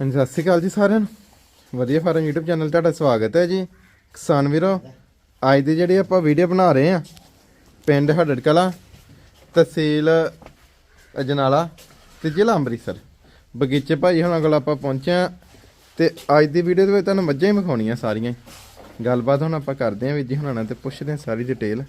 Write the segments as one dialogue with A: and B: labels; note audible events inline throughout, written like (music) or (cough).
A: ਹਾਂਜੀ, ਸਤਿ ਸ਼੍ਰੀ ਅਕਾਲ ਜੀ ਸਾਰਿਆਂ ਨੂੰ। ਵਧੀਆ ਫਾਰਮ YouTube ਚੈਨਲ ਤੁਹਾਡਾ ਸਵਾਗਤ ਹੈ ਜੀ। ਕਿਸਾਨ ਵੀਰੋ, ਅੱਜ ਦੀ ਜਿਹੜੀ ਆਪਾਂ ਵੀਡੀਓ ਬਣਾ ਰਹੇ ਆ ਪਿੰਡ ਹੜੜ ਕਲਾ ਤਹਿਸੀਲ ਅਜਨਾਲਾ ਤੇ ਜ਼ਿਲ੍ਹਾ ਅੰਮ੍ਰਿਤਸਰ। ਬਗੀਚੇ ਭਾਈ ਹੁਣਾਂ ਕੋਲ ਆਪਾਂ ਪਹੁੰਚੇ ਆ ਤੇ ਅੱਜ ਦੀ ਵੀਡੀਓ ਦੇ ਵਿੱਚ ਤੁਹਾਨੂੰ ਮੱਝਾਂ ਹੀ ਵਿਖਾਉਣੀਆਂ ਸਾਰੀਆਂ। ਹੀ। ਗੱਲਬਾਤ ਹੁਣ ਆਪਾਂ ਕਰਦੇ ਆਂ ਵੀਰ ਜੀ ਹੁਣਾਂ ਨਾਲ ਤੇ ਪੁੱਛਦੇ ਆਂ ਸਾਰੀ ਡਿਟੇਲ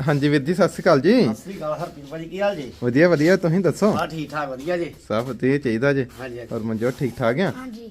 A: ਹਾਂਜੀ ਵੀਰ ਜੀ ਸਤਿ ਸ਼੍ਰੀ ਅਕਾਲ ਜੀ।
B: ਸਤਿ ਸ੍ਰੀ ਅਕਾਲ ਹਰਪ੍ਰੀਤ ਭਾਜੀ ਕੀ ਹਾਲ ਜੀ?
A: ਵਧੀਆ ਵਧੀਆ ਤੁਸੀਂ ਦੱਸੋ?
B: ਹਾਂ ਠੀਕ ਠਾਕ ਵਧੀਆ ਜੀ।
A: ਸਭ ਵਧੀਆ ਚਾਹੀਦਾ ਜੀ।
B: ਹਾਂਜੀ ਹਾਂਜੀ।
A: ਔਰ ਮਨਜੋਤ ਠੀਕ ਠਾਕ ਆ?
C: ਹਾਂਜੀ।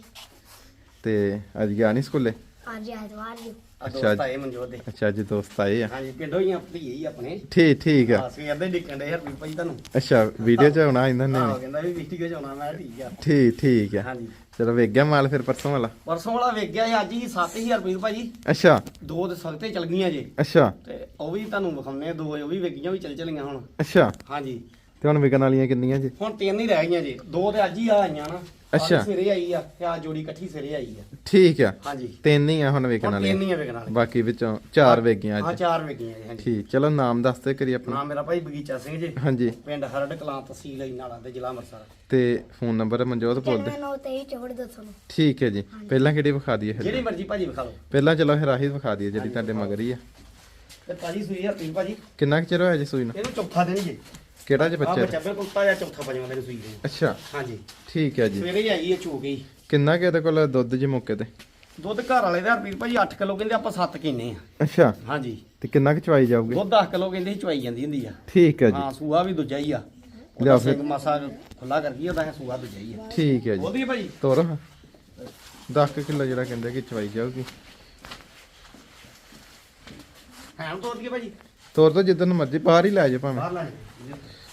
A: ਤੇ ਅੱਜ ਗਿਆ ਨਹੀਂ ਸਕੂਲੇ?
C: ਐਤਵਾਰ ਜੀ
B: ਆ।
A: ਅੱਛਾ
B: ਦੋਸਤ ਆਏ ਮਨਜੋਤ ਦੇ।
A: ਅੱਛਾ ਅੱਜ ਦੋਸਤ ਆਏ ਆ।
B: ਹਾਂਜੀ ਪਿੰਡੋਂ ਹੀ ਆ ਭਤੀਜੇ ਹੀ ਆਪਣੇ।
A: ਠੀਕ ਠੀਕ ਆ।
B: ਸਵੇਰ ਦੇ ਡਿੱਕਣ ਦੇ ਤੁਹਾਨੂੰ।
A: ਅੱਛਾ ਵੀਡੀਓ ਚ ਆਉਣਾ ਇਹਨਾਂ ਨੇ।
B: ਆਹੋ ਕਹਿੰਦਾ ਵੀ ਵੀਡੀਓ ਚ ਆਉਣਾ ਮੈਂ ਕਿਹਾ ਠੀਕ ਆ।
A: ਠੀਕ ਠੀਕ ਆ।
B: ਹਾਂਜੀ।
A: ਚਲੋ ਵੇਖ ਗਿਆ ਮਾਲ ਫਿਰ ਪਰਸੋਂ ਵਾਲਾ।
B: ਪਰਸੋਂ ਵਾਲਾ ਵੇਖ ਗਿਆ ਸੀ, ਅੱਜ ਹੀ 7000 ਰੁਪਏ ਭਾਜੀ
A: ਅੱਛਾ।
B: ਦੋ ਦੇ ਸਖਤੇ ਚਲ ਗਈਆਂ ਜੇ।
A: ਅੱਛਾ।
B: ਤੇ ਉਹ ਵੀ ਤੁਹਾਨੂੰ ਵਿਖਾਉਂਦੇ ਆ ਦੋ ਉਹ ਵੀ ਵੇਗੀਆਂ ਵੀ ਚੱਲ ਚਲੀਆਂ ਹੁਣ।
A: ਅੱਛਾ।
B: ਹਾਂਜੀ।
A: ਤੇ ਹੁਣ ਵਿਕਣ ਵਾਲੀਆਂ ਕਿੰਨੀਆਂ ਜੀ?
B: ਹੁਣ ਤਿੰਨ ਹੀ ਰਹਿ ਗਈਆਂ ਜੇ। ਦੋ ਤੇ ਅੱਜ ਹੀ ਆ ਆਈਆਂ ਨਾ। ਅੱਜ
A: ਅੱਛਾ।
B: ਸਵੇਰੇ ਆਈ ਆ ਤੇ ਆ ਜੋੜੀ ਇਕੱਠੀ ਸਵੇਰੇ ਆਈ ਆ।
A: ਠੀਕ ਆ।
B: ਹਾਂਜੀ।
A: ਤਿੰਨ ਹੀ ਆ ਹੁਣ ਵਿਕਣ
B: ਹੁਣ ਤਿੰਨ
A: ਵਾਲੀਆਂ
B: ਹੀ ਆ ਵੇਖਣ ਵਾਲੇ
A: ਬਾਕੀ ਵਿੱਚੋਂ ਚਾਰ ਵੇਚ ਗਈਆਂ
B: ਹਾਂ
A: ਅੱਜ
B: ਚਾਰ ਵੇਗੀਆਂ ਜੀ ਹਾਂਜੀ।
A: ਠੀਕ ਚਲੋ ਨਾਮ ਦੱਸ ਦੇ ਕਰੀ ਆਪਣਾ।
B: ਨਾਮ ਮੇਰਾ ਭਾਈ ਬਗੀਚਾ ਸਿੰਘ ਜੀ।
A: ਹਾਂਜੀ।
B: ਪਿੰਡ ਹਰੜ ਕਲਾਂ ਤਹਿਸੀਲ ਇਨਾਲਾ ਤੇ ਜ਼ਿਲ੍ਹਾ ਅੰਮ੍ਰਿਤਸਰ।
A: ਤੇ ਫੋਨ ਨੰਬਰ ਮਨਜੋਤ ਬੋਲ ਦੇ
C: 9923
A: ਠੀਕ ਹੈ ਜੀ। ਪਹਿਲਾਂ ਕਿਹੜੀ ਵਿਖਾ ਦਈਏ
B: ਜਿਹੜੀ
A: ਫਿਰ
B: ਮਰਜ਼ੀ ਭਾਜੀ ਵਿਖਾ ਲਓ
A: ਪਹਿਲਾਂ ਚਲੋ ਹਰਾਹੀ ਵਿਖਾ ਦਈਏ ਜਿਹੜੀ ਤੁਹਾਡੇ ਮਗਰ ਹੀ ਆ।
B: ਤੇ ਭਾਜੀ ਸੂਈ ਹਰਪ੍ਰੀਤ ਭਾਜੀ।
A: ਕਿੰਨਾ ਕੁ ਚਿਰ ਹੋਇਆ ਜੀ ਸੂਈ ਨੂੰ?
B: ਇਹਨੂੰ ਚੌਥਾ ਦਿਨ ਜੀ।
A: ਕਿਹੜਾ ਜੀ
B: ਆ
A: ਬੱਚਾ
B: ਬੱਚਾ ਬਿਲਕੁਲ ਤਾਜ਼ਾ ਚੌਥਾ ਪੰਜਵਾਂ ਦਿਨ ਸੂਈ ਦੇ।
A: ਅੱਛਾ।
B: ਹਾਂਜੀ।
A: ਠੀਕ ਹੈ ਜੀ।
B: ਸਵੇਰੇ ਹੀ ਆਈ ਹੈ ਚੋ ਗਈ
A: ਕਿੰਨਾ ਕੁ ਇਹਦੇ ਕੋਲ ਦੁੱਧ ਜੀ ਮੌਕੇ ਤੇ?
B: ਦੁੱਧ ਘਰ ਵਾਲੇ ਦਾ ਹਰਪ੍ਰੀਤ ਭਾਜੀ 8 ਕਿਲੋ ਕਹਿੰਦੇ ਆਪਾਂ 7 ਕਿੰਨੇ ਆ।
A: ਅੱਛਾ।
B: ਹਾਂਜੀ।
A: ਤੇ ਕਿੰਨਾ ਕੁ ਚਵਾਈ ਜਾਊਗੀ?
B: ਦੁੱਧ 10 ਕਿਲੋ ਕਹਿੰਦੇ ਸੀ ਚਵਾਈ ਜਾਂਦੀ ਹੁੰਦੀ ਆ।
A: ਠੀਕ ਹੈ ਜੀ।
B: ਹਾਂ ਸੂਆ ਵੀ ਦੂਜਾ ਹੀ ਆ।
A: ਲਿਆ
B: ਉਹਦਾ
A: ਫਿਰ।
B: ਸਿੰਘ ਮਾਸਾ ਖੁੱਲਾ ਕਰ ਗਈ ਉਹਦਾ ਇਹ ਸੂਆ ਦੂਜਾ ਹੀ ਆ।
A: ਠੀਕ ਹੈ ਜੀ।
B: ਉਹਦੀ ਭਾਜੀ।
A: ਤੋਰ। 10 ਕਿਲੋ ਜਿਹੜਾ ਕਹਿੰਦੇ ਕਿ ਚਵਾਈ ਜਾਊਗੀ।
B: ਹੈ ਉਹ ਕੇ ਭਾਜੀ।
A: ਤੋਰ ਤੋਂ ਜਿੱਦਨ ਮਰਜ਼ੀ ਬਾਹਰ ਹੀ ਲੈ ਜਾ ਭਾਵੇਂ।
B: ਬਾਹਰ ਲੈ Нет.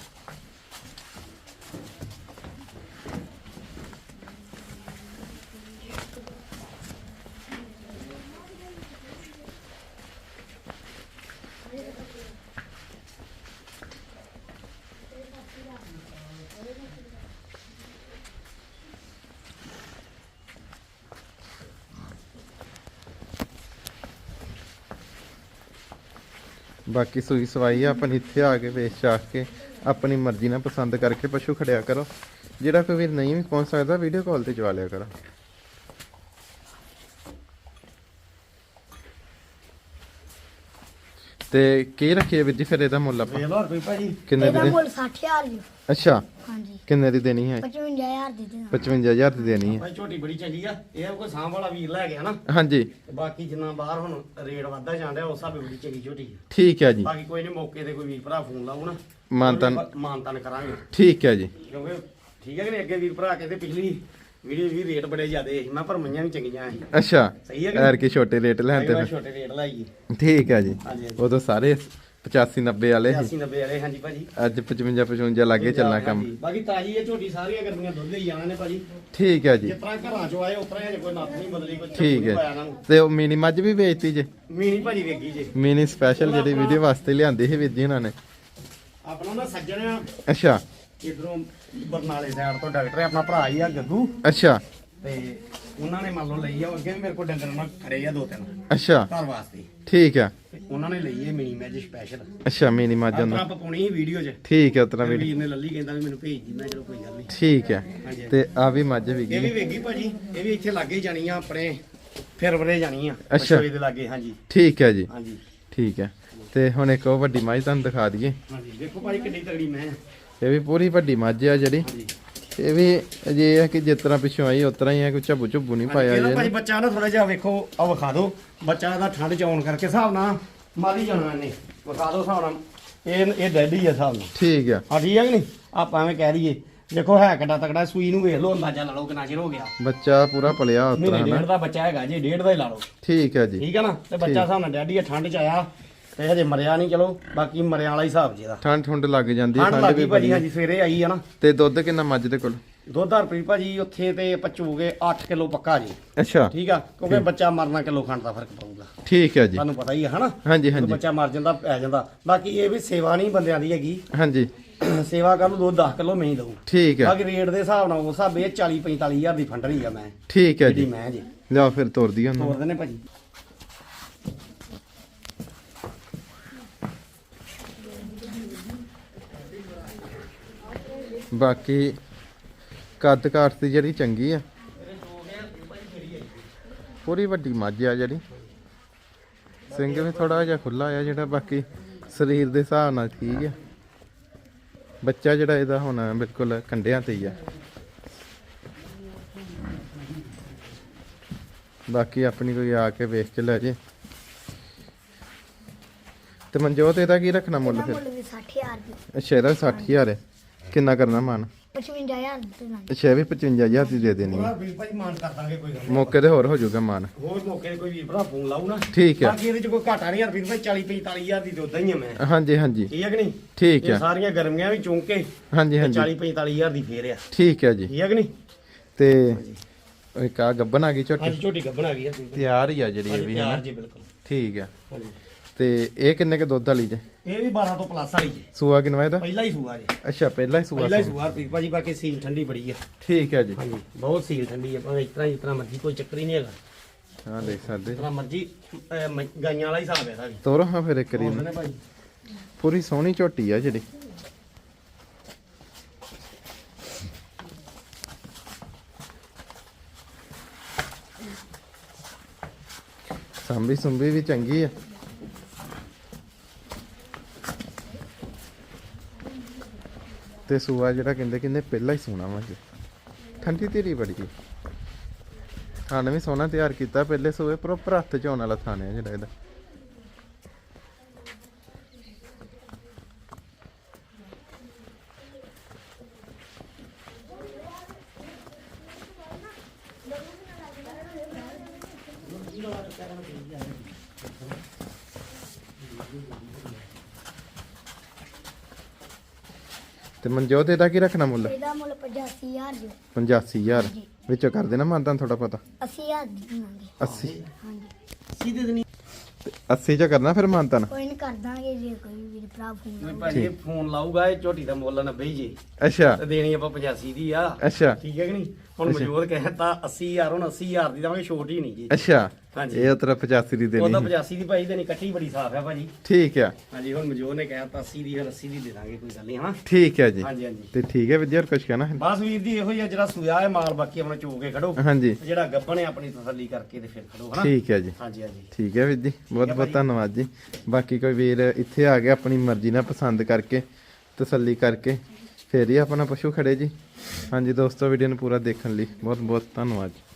A: ਬਾਕੀ ਸੂਈ ਸਵਾਈ ਆ ਆਪਣੀ ਇੱਥੇ ਆ ਕੇ ਵੇਚ ਚਾਖ ਕੇ, ਆਪਣੀ ਮਰਜ਼ੀ ਨਾਲ ਪਸੰਦ ਕਰਕੇ ਪਸ਼ੂ ਖੜਿਆ ਕਰੋ। ਜਿਹੜਾ ਕੋਈ ਵੀਰ ਨਹੀਂ ਵੀ ਪਹੁੰਚ ਸਕਦਾ ਵੀਡੀਓ ਕਾਲ ਤੇ ਜਵਾ ਲਿਆ ਕਰੋ। ਤੇ ਕੀ ਰੱਖੀਏ ਵੀਰ ਜੀ ਫਿਰ ਇਹਦਾ ਮੁੱਲ ਆਪਾਂ?
B: ਵੇਖ ਲਓ ਹਰਪ੍ਰੀਤ ਭਾਜੀ।
A: ਕਿੰਨੇ ਦੀ
C: ਇਹਦਾ
A: ਦੇ
C: ਮੁੱਲ 60000 ਜੀ।
A: ਅੱਛਾ।
C: ਹਾਂਜੀ।
A: ਕਿੰਨੇ ਦੀ ਦੇਣੀ ਹੈ?
C: 55000 ਦੀ ਦੇਣਾ।
A: 55000 ਦੀ ਦੇਣੀ ਹੈ।
B: ਭਾਈ ਝੋਟੀ ਬੜੀ ਚੰਗੀ ਆ। ਇਹ ਕੋਈ ਸਾਂਭ ਵਾਲਾ ਵੀਰ ਲੈ ਗਿਆ ਨਾ।
A: ਹਾਂਜੀ।
B: ਤੇ ਬਾਕੀ ਜਿੰਨਾ ਬਾਹਰ ਹੁਣ ਰੇਟ ਵੱਧਦਾ ਜਾਂਦਾ ਉਸ ਹਿਸਾਬੇ ਬੜੀ ਚੰਗੀ ਝੋਟੀ ਆ।
A: ਠੀਕ ਹੈ ਜੀ।
B: ਬਾਕੀ ਕੋਈ ਨਹੀਂ ਮੌਕੇ ਤੇ ਕੋਈ ਵੀਰ ਭਰਾ ਫੋਨ ਲਾਉ ਨਾ।
A: ਮਾਨਤਾਨ
B: ਮਾਨਤਨ ਕਰਾਂਗੇ।
A: ਠੀਕ ਹੈ ਜੀ।
B: ਕਿਉਂਕਿ ਠੀਕ ਹੈ ਕਿ ਨਹੀਂ ਅੱਗੇ ਵੀਰ ਭਰਾ ਕਹਿੰਦੇ ਪਿਛਲੀ ਵੀਡੀਓ ਵੀ ਰੇਟ ਬੜੇ ਜ਼ਿਆਦੇ ਸੀ। ਮੈਂ ਪਰ ਵੀ ਚੰਗੀਆਂ ਸੀ।
A: ਅੱਛਾ
B: ਸਹੀ ਹੈ ਕਿ
A: ਐਰ ਕੇ ਛੋਟੇ ਰੇਟ ਲੈਣ? ਤੇ
B: ਛੋਟੇ ਰੇਟ ਲਾਈਏ
A: ਠੀਕ ਹੈ ਜੀ।
B: ਹਾਂਜੀ ਹਾਂਜੀ।
A: ਉਦੋਂ ਸਾਰੇ 85 90 ਵਾਲੇ ਸੀ।
B: 80 90 ਵਾਲੇ ਹਾਂਜੀ ਭਾਜੀ।
A: ਅੱਜ 55 55 ਲੱਗੇ ਚੱਲਣਾ ਕੰਮ।
B: ਹਾਂਜੀ। ਬਾਕੀ ਤਾਜੀ ਇਹ ਝੋਟੀ ਸਾਰੀਆਂ ਗਰਮੀਆਂ ਦੁੱਧ ਹੀ ਜਾਣਾ ਨੇ ਭਾਜੀ।
A: ਠੀਕ ਹੈ ਜੀ।
B: ਜਿਸ ਤਰ੍ਹਾਂ ਘਰਾਂ ਚੋਂ ਆਏ ਉਸ ਤਰ੍ਹਾਂ ਹੀ ਹਜੇ ਕੋਈ ਨੱਥ ਨਹੀਂ ਬਦਲੀ ਕੋਈ
A: ਠੀਕ
B: ਨਹੀਂ ਪਾਇਆ
A: ਹੈ
B: ਇਹਨਾਂ ਨੂੰ।
A: ਤੇ ਉਹ ਮਿਨੀ ਮੱਝ ਵੀ ਵੇਚਤੀ ਜੇ?
B: ਮੀਨੀ ਭਾਜੀ ਵੇਗੀ ਜੇ।
A: ਮਿਨੀ ਸਪੈਸ਼ਲ ਜਿਹੜੀ ਵੀਡੀਓ ਵਾਸਤੇ ਲਿਆਂਦੀ ਸੀ ਵੀਰ ਜੀ ਉਹਨਾਂ ਨੇ।
B: ਆਪਣਾ ਨਾ ਸੱਜਣ ਆ।
A: ਅੱਛਾ।
B: ਇਧਰੋਂ ਬਰਨਾਲੇ ਸਾਈਡ ਤੋਂ ਡਾਕਟਰ ਹੈ ਆਪਣਾ ਭਰਾ ਹੀ ਆ ਗੱਗੂ।
A: ਅੱਛਾ।
B: ਤੇ ਉਹਨਾਂ ਨੇ ਮੰਨ ਲਓ ਲਈ ਆ ਉਹ ਅੱਗੇ ਵੀ ਮੇਰੇ ਕੋਲ ਡੰਗਰ ਉਹਨਾਂ ਖੜੇ ਆ ਦੋ ਤਿੰਨ।
A: ਅੱਛਾ।
B: ਘਰ ਵਾਸਤੇ।
A: ਠੀਕ ਹੈ
B: ਤੇ ਉਹਨਾਂ ਨੇ ਲਈ ਇਹ ਮਿਨੀ ਮੈਜ ਸਪੈਸ਼ਲ
A: ਅੱਛਾ ਮਿਨੀ ਮੱਝ
B: ਆਪਣਾ
A: ਉਹਨਾਂ
B: ਆਪਾਂ ਪਾਉਣੀ ਸੀ ਵੀਡੀਓ 'ਚ।
A: ਠੀਕ ਹੈ ਉਤਰਾ ਵੀਡੀਓ
B: ਵੀਰ ਨੇ ਲੱਲੀ ਕਹਿੰਦਾ ਵੀ ਮੈਨੂੰ ਭੇਜ ਦੀ। ਮੈਂ ਚਲੋ ਕੋਈ ਗੱਲ ਨਹੀਂ
A: ਠੀਕ ਹੈ
B: ਹਾਂਜੀ
A: ਤੇ ਆ ਵੀ ਮੱਝ ਵੀ
B: ਇਹ ਵੀ
A: ਗਈ।
B: ਵੇਗੀ ਭਾਜੀ। ਇਹ ਵੀ ਇੱਥੇ ਲੱਗੇ ਜਾਣੀ ਆ ਆਪਣੇ ਫਿਰ ਵਰੇ ਜਾਣੀ ਆ।
A: ਅੱਛਾ।
B: ਰਸੋਈ ਦੇ ਲਾਗੇ ਹਾਂਜੀ।
A: ਠੀਕ ਹੈ ਜੀ।
B: ਹਾਂਜੀ।
A: ਠੀਕ ਹੈ ਤੇ ਹੁਣ ਇੱਕ ਉਹ ਵੱਡੀ ਮੱਝ ਤੁਹਾਨੂੰ ਦਿਖਾ ਦਈਏ।
B: ਹਾਂਜੀ ਦੇਖੋ ਭਾਜੀ ਕਿੰਨੀ ਤਗੜੀ ਮੈਂ
A: ਇਹ ਵੀ ਪੂਰੀ ਵੱਡੀ ਮੱਝ ਆ ਜਿਹੜੀ। ਇਹ ਵੀ ਇਹ ਹੈ ਕਿ ਜਿਸ ਤਰ੍ਹਾਂ ਪਿੱਛੋਂ ਆਈ ਉਸ ਤਰ੍ਹਾਂ ਹੀ ਹੈ ਕੋਈ ਝੱਬੂ ਝੁੱਬੂ ਨਹੀਂ ਪਾਇਆ ਜੀ
B: ਭਾਜੀ ਬੱਚਾ ਨਾ ਥੋੜਾ ਜਿਹਾ ਵੇਖੋ ਆ ਵਿਖਾ ਦਿਓ। ਬੱਚਾ ਦਾ ਠੰਡ ਚ ਆਉਣ ਕਰਕੇ ਹਿਸਾਬ ਨਾਲ ਮਾਰੀ ਜਾਣਾ ਇਹਨੇ। ਵਿਖਾ ਦਿਓ ਹਿਸਾਬ ਨਾਲ। ਇਹ ਇਹ ਡੈਡੀ ਆ ਹਿਸਾਬ ਨਾਲ।
A: ਠੀਕ ਹੈ
B: ਆ ਠੀਕ ਹੈ ਕਿ ਨਹੀਂ? ਆਪਾਂ ਐਵੇਂ ਕਹਿ ਦਈਏ। ਦੇਖੋ ਹੈ ਕਿੱਡਾ ਤਕੜਾ ਸੂਈ ਨੂੰ ਵੇਖ ਲਓ ਅੰਦਾਜ਼ਾ ਲਾ ਲਓ ਕਿੰਨਾ ਚਿਰ ਹੋ ਗਿਆ।
A: ਬੱਚਾ ਪੂਰਾ ਪਲਿਆ ਉਸ ਤਰ੍ਹਾਂ
B: ਡੇਢ
A: ਨਾ।
B: ਦਾ ਬੱਚਾ ਹੈਗਾ ਜੀ ਡੇਢ ਦਾ ਹੀ ਲਾ ਲਓ।
A: ਠੀਕ ਹੈ ਜੀ।
B: ਠੀਕ ਹੈ ਨਾ? ਤੇ ਬੱਚਾ ਹਿਸਾਬ ਨਾਲ ਡੈਡੀ ਆ ਠੰਡ ਚ ਆਇਆ। ਤੇ ਹਜੇ ਮਰਿਆ ਨਹੀਂ ਚਲੋ ਬਾਕੀ ਮਰਿਆ ਵਾਲਾ ਹੀ ਹਿਸਾਬ ਜੀ ਇਹਦਾ
A: ਠੰਡ ਠੁੰਡ ਲੱਗ ਜਾਂਦੀ ਹੈ
B: ਠੰਡ
A: ਠੰਡ
B: ਲੱਗੀ
A: ਵੀ
B: ਭਾਜੀ
A: ਬੜੀ
B: ਹਾਂਜੀ ਸਵੇਰੇ ਆਈ ਆ ਨਾ।
A: ਤੇ ਦੁੱਧ ਕਿੰਨਾ ਮੱਝ ਦੇ ਕੋਲ?
B: ਦੁੱਧ ਰੁਪਏ ਭਾਜੀ ਉੱਥੇ ਤੇ ਪਚੂਗੇ 8 ਕਿਲੋ ਪੱਕਾ ਜੀ।
A: ਅੱਛਾ।
B: ਠੀਕ ਆ ਕਿਉਂਕਿ ਬੱਚਾ ਮਰਨਾ ਕਿਲੋ ਖੰਡ ਦਾ ਫ਼ਰਕ ਪਊਗਾ।
A: ਠੀਕ ਹੈ ਜੀ।
B: ਤੁਹਾਨੂੰ ਪਤਾ ਹੀ ਹੈ ਹਨਾ?
A: ਹਾਂਜੀ
B: ਜਦੋਂ
A: ਹਾਂਜੀ
B: ਬੱਚਾ ਮਰ ਜਾਂਦਾ ਪੈ ਜਾਂਦਾ। ਬਾਕੀ ਇਹ ਵੀ ਸੇਵਾ ਨਹੀਂ ਬੰਦਿਆਂ ਦੀ ਹੈਗੀ।
A: ਹਾਂਜੀ। (clears throat)
B: ਸੇਵਾ ਕਰ ਲੂ ਦੁੱਧ 10 ਕਿਲੋ ਮੈਂ ਹੀ ਦਊ।
A: ਠੀਕ ਹੈ।
B: ਬਾਕੀ ਰੇਟ ਦੇ ਹਿਸਾਬ ਨਾਲ ਉਸ ਹਿਸਾਬੇ 40 45 ਹਜ਼ਾਰ ਦੀ ਫੰਡ ਰਹੀ ਆ ਮੈਂ।
A: ਠੀਕ ਹੈ
B: ਜਿਹੜੀ
A: ਜੀ।
B: ਮੈਂ ਜੀ।
A: ਲਿਆਓ ਫਿਰ ਤੋਰ ਦਈਏ ਉਹਨੂੰ।
B: ਤੋਰ ਦਿੰਨੇ ਭਾਜੀ।
A: ਬਾਕੀ ਕੱਦ ਕਾਠ ਦੀ ਜਿਹੜੀ ਚੰਗੀ ਆ। ਪੂਰੀ ਵੱਡੀ ਮੱਝ ਆ ਜਿਹੜੀ। ਸਿੰਘ ਵੀ ਥੋੜਾ ਜਿਹਾ ਖੁੱਲਾ ਆ ਜਿਹੜਾ ਬਾਕੀ ਸਰੀਰ ਦੇ ਹਿਸਾਬ ਨਾਲ ਠੀਕ ਆ। ਬੱਚਾ ਜਿਹੜਾ ਇਹਦਾ ਹੁਣ ਬਿਲਕੁਲ ਕੰਡਿਆਂ ਤੇ ਹੀ ਆ। ਬਾਕੀ ਆਪਣੀ ਕੋਈ ਆ ਕੇ ਵੇਖ ਕੇ ਲੈ ਜੇ। ਤੇ ਮਨਜੋਤ ਇਹਦਾ ਕੀ ਰੱਖਣਾ ਮੁੱਲ ਫਿਰ?
C: ਮੁੱਲ ਵੀ 60000 ਦੀ।
A: ਅੱਛਾ ਇਹਦਾ 60000 ਹੈ। ਕਿੰਨਾ ਕਰਨਾ ਮਨ?
C: 55000 ਦੇ ਨਾਲ
A: ਅੱਛਾ ਇਹ ਵੀ 55000 ਦੀ ਦੇ ਦੇਣੀ
B: ਉਹਦਾ
A: ਹੈ
B: ਵੀਰ ਭਾਈ ਮਾਨ ਕਰ ਦਾਂਗੇ ਕੋਈ ਗੱਲ ਨੀ।
A: ਮੌਕੇ ਤੇ ਹੋਰ ਹੋ ਜਾਊਗਾ ਮਨ।
B: ਹੋਰ ਮੌਕੇ ਤੇ ਕੋਈ ਵੀਰ ਭਰਾ ਫੋਨ ਲਾਊ ਨਾ।
A: ਠੀਕ ਹੈ
B: ਬਾਕੀ ਇਹਦੇ ਚ ਕੋਈ ਘਾਟਾ ਨਹੀਂ ਯਾਰ ਵੀਰ ਭਾਈ 40 45000 ਦੀ ਤੇ ਉਦਾਂ ਹੀ ਆ ਮੈਂ।
A: ਹਾਂਜੀ ਹਾਂਜੀ।
B: ਠੀਕ ਹੈ ਕਿ ਨਹੀਂ?
A: ਠੀਕ
B: ਇਹ
A: ਹੈ
B: ਸਾਰੀਆਂ ਗਰਮੀਆਂ ਵੀ ਚੁੰਕ ਕੇ
A: ਹਾਂਜੀ ਹਾਂਜੀ।
B: 40 45000 ਦੀ ਫੇਰ ਆ।
A: ਠੀਕ ਹੈ ਜੀ।
B: ਠੀਕ ਹੈ ਕਿ ਨਹੀਂ?
A: ਤੇ ਇੱਕ ਆ ਗੱਬਨ ਆ ਗਈ ਝੋਟੀ।
B: ਹਾਂਜੀ ਝੋਟੀ ਗੱਬਣ ਆ ਗਈ ਆ। ਵੀਰ ਭਾਈ।
A: ਤਿਆਰ ਹੀ ਆ ਜਿਹੜੀ ਇਹ
B: ਹਾਂਜੀ
A: ਵੀ ਹੈ
B: ਜੀ ਬਿਲਕੁਲ।
A: ਠੀਕ ਹੈ
B: ਹਾਂਜੀ।
A: ਤੇ ਇਹ ਕਿੰਨੇ ਕੇ ਦੁੱਧ ਵਾਲੀ ਜੇ?
B: ਇਹ ਵੀ 12 ਤੋਂ ਪਲੱਸ ਵਾਲੀ ਜੀ।
A: ਸੂਆ ਕਿਨਵਾ ਇਹਦਾ?
B: ਪਹਿਲਾ ਹੀ ਸੂਆ ਜੀ।
A: ਅੱਛਾ ਪਹਿਲਾ ਹੀ ਸੂਆ
B: ਪਹਿਲਾ ਹੀ
A: ਸੂਆ।
B: ਵੀਰ ਭਾਜੀ ਬਾਕੀ ਸੀਲ ਠੰਡੀ ਬੜੀ ਆ।
A: ਠੀਕ ਹੈ ਜੀ।
B: ਹਾਂਜੀ ਬਹੁਤ ਸੀਲ ਠੰਡੀ ਆ ਭਾਵੇਂ ਇਸ ਤਰ੍ਹਾਂ ਮਰਜ਼ੀ ਕੋਈ ਚੱਕਰ ਹੀ ਨਹੀਂ ਹੈਗਾ।
A: ਹਾਂ ਦੇਖ ਸਕਦੇ।
B: ਤਰ੍ਹਾਂ ਮਰਜ਼ੀ ਗਾਈਆਂ ਵਾਲਾ ਹੀ ਹਿਸਾਬ ਹੈ ਸਾਡੀ
A: ਤੋਰੋ ਹਾਂ ਫਿਰ ਇੱਕ ਰੀ
B: ਹੋਰ ਨੇ ਭਾਈ
A: ਪੂਰੀ ਸੋਹਣੀ ਝੋਟੀ ਆ ਜਿਹੜੀ। ਸੰਭੀ ਸੰਭੀ ਵੀ ਚੰਗੀ ਆ। ਤੇ ਸੂਆ ਜਿਹੜਾ ਕਹਿੰਦੇ ਕਹਿੰਦੇ ਪਹਿਲਾਂ ਹੀ ਸੋਣਾ ਵਾ ਜੀ ਠੰਡੀ ਧੀਰੀ ਬੜੀ ਹੈ ਥਾਣੇ ਵੀ ਸੋਨਾ ਤਿਆਰ ਕੀਤਾ, ਪਹਿਲੇ ਸੂਏ ਪ੍ਰੋਪਰ ਹੱਥ ਚ ਆਉਣ ਵਾਲਾ ਥਾਣੇ ਜਿਹੜਾ ਇਹਦਾ। ਤੇ ਮਨਜੋਤ ਇਹਦਾ ਕੀ ਰੱਖਣਾ ਮੁੱਲ?
C: ਇਹਦਾ ਮੁੱਲ 85000 ਜੀ।
A: 85000 ਵਿੱਚੋਂ ਕਰ ਦੇਣਾ ਮਾਨਤਾਂ ਥੋੜਾ ਪਤਾ
C: 80000 ਦੀ ਦੇਵਾਂਗੇ।
A: 80
C: ਹਾਂਜੀ।
B: ਸਿੱਧੇ ਦਿਨੀ
A: 80 ਚ ਕਰਨਾ ਫਿਰ ਮਾਨਤਾਂ
C: ਕੋਈ ਨਹੀਂ ਕਰ ਦਾਂਗੇ ਜੇ ਕੋਈ ਵੀਰ ਭਰਾ ਫੋਨ ਲਾਊਗਾ।
B: ਭਾਜੀ ਇਹ ਫੋਨ ਲਾਊਗਾ ਇਹ ਝੋਟੀ ਦਾ ਮੁੱਲ 90 ਜੀ।
A: ਅੱਛਾ।
B: ਤੇ ਦੇਣੀ ਆਪਾਂ 85 ਦੀ ਆ।
A: ਅੱਛਾ।
B: ਠੀਕ ਹੈ ਕਿ ਨਹੀਂ? ਹੁਣ। ਮਜੂਦ ਕਹਿਤਾ 80000 ਹੁਣ 80000 ਦੀ ਦਵਾਂਗੇ ਛੋਟ ਹੀ ਨਹੀਂ ਜੀ।
A: ਅੱਛਾ
B: ਹਾਂਜੀ।
A: ਇਹ ਉਤਰਾ 85 ਦੀ
B: ਉਹਦਾ
A: ਦੇਣੀ
B: 85 ਦੀ ਭਾਈ ਦੇਣੀ ਕੱਟੀ ਬੜੀ ਸਾਫ਼ ਹੈ ਭਾਜੀ।
A: ਠੀਕ ਆ।
B: ਹਾਂਜੀ ਹੁਣ ਮਜੂਦ ਨੇ ਕਹਿਤਾ 80 ਦੀ ਫਿਰ 80 ਦੀ ਦੇ ਦਾਂਗੇ ਕੋਈ ਗੱਲ ਨਹੀਂ ਹਾਂ
A: ਠੀਕ ਹੈ ਜੀ।
B: ਹਾਂਜੀ ਹਾਂਜੀ।
A: ਤੇ ਠੀਕ ਹੈ ਵਿਦਿਆ ਹੋਰ ਕੁਝ ਕਹਿਣਾ? ਹੈ?
B: ਬਸ ਵੀਰ ਜੀ ਇਹੋ ਹੀ ਆ ਜਿਹੜਾ ਸੁਆ ਹੈ ਮਾਲ ਬਾਕੀ ਆਪਣਾ ਚੋ ਕੇ ਖੜੋ।
A: ਹਾਂਜੀ।
B: ਜਿਹੜਾ ਗੱਬਣ ਹੈ ਆਪਣੀ ਤਸੱਲੀ ਕਰਕੇ ਤੇ ਫਿਰ ਖੜੋ ਹਨਾ?
A: ਠੀਕ ਹੈ ਜੀ।
B: ਹਾਂਜੀ ਹਾਂਜੀ।
A: ਠੀਕ ਹੈ ਵੀਰ ਜੀ ਬਹੁਤ ਬਹੁਤ। ਧੰਨਵਾਦ ਜੀ। ਬਾਕੀ ਕੋਈ ਵੀਰ ਇੱਥੇ ਆ ਗਿਆ ਆਪਣੀ ਮਰਜ਼ੀ ਨਾਲ ਪਸੰਦ ਕਰਕੇ ਤਸੱਲੀ ਕਰਕੇ ਫੇਰ ਹੀ ਆਪਣਾ ਪਸ਼ੂ ਖੜੇ ਜੀ। ਹਾਂਜੀ ਦੋਸਤੋ ਵੀਡੀਓ ਨੂੰ ਪੂਰਾ ਦੇਖਣ ਲਈ ਬਹੁਤ ਬਹੁਤ ਧੰਨਵਾਦ ਜੀ।